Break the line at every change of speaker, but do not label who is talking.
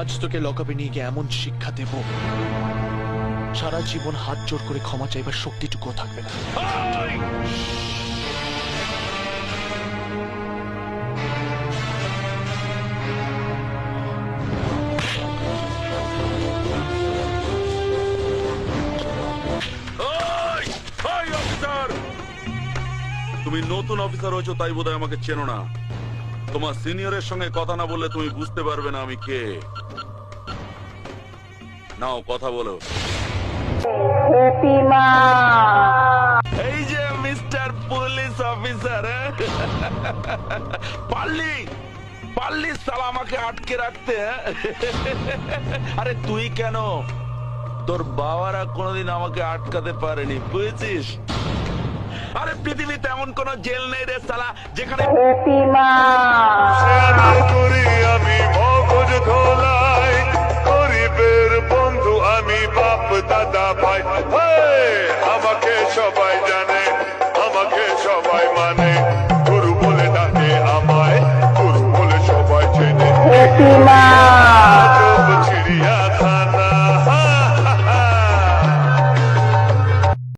আজ তোকে লকআপে নিয়ে গিয়ে এমন শিক্ষা দেব। সারা জীবন হাত জোর করে ক্ষমা চাইবার শক্তিটুকুও থাকবে না!
তুমি নতুন অফিসার হয়েছো, তাই বোধহয় আমাকে চেনো না। তোমার সিনিয়রের সঙ্গে কথা না বললে তুমি বুঝতে পারবে না আমি কে। নাও কথা বলো। এই যে মিস্টার পুলিশ অফিসার পারলি? পারলি সালা আমাকে আটকে রাখতে? আরে তুই কেন? তোর বাবারা কোনোদিন আমাকে আটকাতে পারেনি বুঝেছিস? আরে পৃথিবীতে এমন কোন জেল নেই রে সালা যেখানে
শেয়ার করি আমি মগজ ধোলাই। গরিবের বন্ধু আমি বাপ দাদা ভাই! আমাকে সবাই জানে আমাকে সবাই মানে। গুরু বলে ডাকে আমায় গুরু বলে সবাই চেনে।